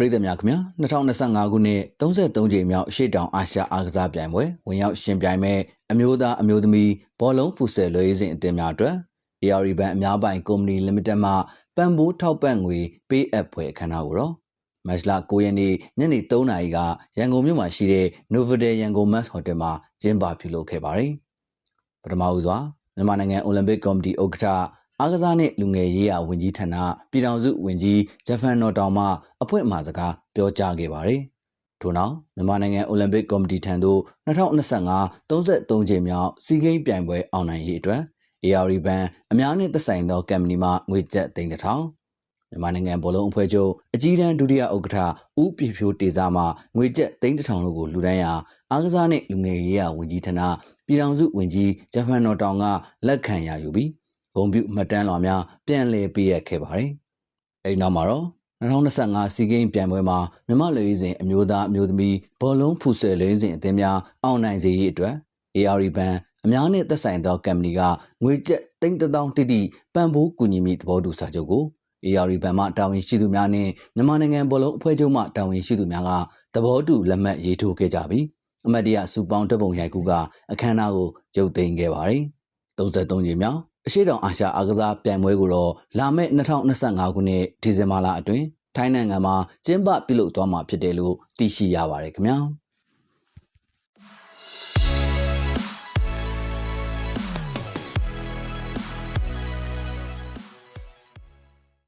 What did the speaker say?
ပြည်သူများခင်ဗျာ2025ခုနှစ်33ကြိမ်မြောက်ရှေ့တောင်အာရှအားကစားပြိုင်ပွဲဝင်ရောက်ရှင်ပြိုင်မဲ့အမျိုးသားအမျိုးသမီးဘောလုံးဖူဆယ်လွှဲရေးစဉ်အသင်းများအတွက် AR ဘန်အများပိုင်ကုမ္ပဏီ limited မှပံ့ပိုးထောက်ပံ့ငွေပေးအပ်ဖွယ်အခမ်းအနားကိုတော့မတ်လ9ရက်နေ့ညနေ3နာရီကရန်ကုန်မြို့မှာရှိတဲ့ Novotel ရန်ကုန် Max Hotel မှာကျင်းပပြုလုပ်ခဲ့ပါတယ်ပထမဦးစွာမြန်မာနိုင်ငံအိုလံပစ်ကော်မတီဥက္ကဋ္ဌ အားကစားနှင့်လူငယ်ရေးရာဝန်ကြီးဌာနပြည်ထောင်စုဝန်ကြီးဂျဖန်နော်တောင်မှအဖွင့်အမှာစကားပြောကြားခဲ့ပါတယ်။ထို့နောက်မြန်မာနိုင်ငံအိုလံပစ်ကော်မတီထံသို့2025 33ကြိမ်မြောက်စီးကိန်းပြိုင်ပွဲအောင်နိုင်ရေးအတွက် AR ဘန်အများနှင့်သက်ဆိုင်သောကမ္ပဏီမှငွေကျပ်သိန်းတစ်ထောင်မြန်မာနိုင်ငံဘောလုံးအဖွဲ့ချုပ်အကြီးတန်းဒုတိယဥက္ကဋ္ဌဦးပြဖြိုးတေစာမှငွေကျပ်သိန်းတစ်ထောင်တို့ကိုလူဒန်းရာအားကစားနှင့်လူငယ်ရေးရာဝန်ကြီးဌာနပြည်ထောင်စုဝန်ကြီးဂျဖန်နော်တောင်ကလက်ခံရယူပြီး ဂုံပြုမှတ်တမ်းလွှာများပြန်လည်ပေးအပ်ခဲ့ပါတယ်။အဲဒီနောက်မှာတော့2025စီဂိမ်းပြိုင်ပွဲမှာမြမလူရေးစဉ်အမျိုးသားအမျိုးသမီးဘောလုံးဖူဆယ်လေးစဉ်အသင်းများအောင်နိုင်စေရေးအတွက် AR ဘန်အများနဲ့သက်ဆိုင်သောကမ္ပဏီကငွေကျပ်သိန်းတောင်တိတိပံ့ပိုးကူညီမိသဘောတူစာချုပ်ကို AR ဘန်မှတာဝန်ရှိသူများနဲ့မြန်မာနိုင်ငံဘောလုံးအဖွဲ့ချုပ်မှတာဝန်ရှိသူများကသဘောတူလက်မှတ်ရေးထိုးခဲ့ကြပြီးအမတ်တရစူပေါင်းတပ်ပုံရိုက်ကူကအခမ်းအနားကိုကျုပ်သိမ်းခဲ့ပါတယ်။33ကြိမ်မြောက် အရှိတောင်အာရှအားကစားပြိုင်ပွဲကိုတော့လာမယ့်2025ခုနှစ်ဒီဇင်ဘာလအတွင်းထိုင်းနိုင်ငံမှာကျင်းပပြုလုပ်သွားမှာဖြစ်တယ်လို့သိရှိရပါတယ်ခင်ဗျာ။